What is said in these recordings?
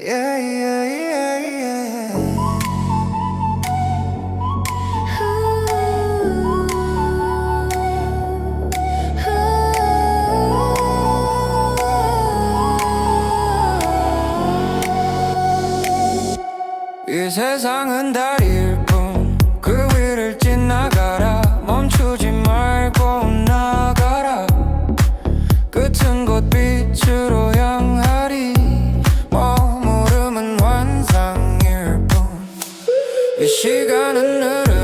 Yeah, yeah, yeah, yeah. 이 세상은 달일 뿐 그 위를 지나가라 na na na.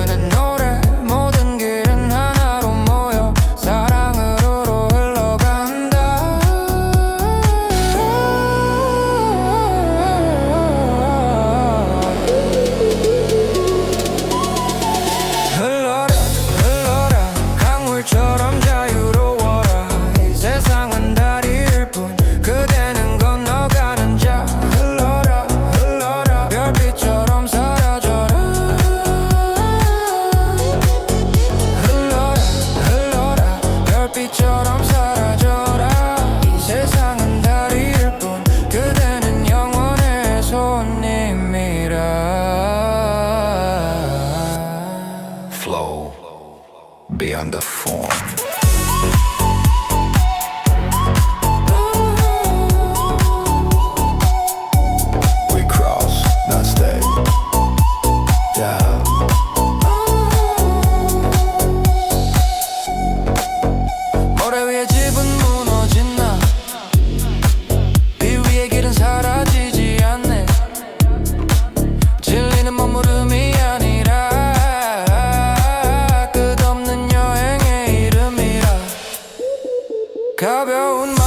별빛처럼 사라져라 이 세상은 다리일 뿐 그대는 영원의 손님이라 flow beyond the form. Cabe un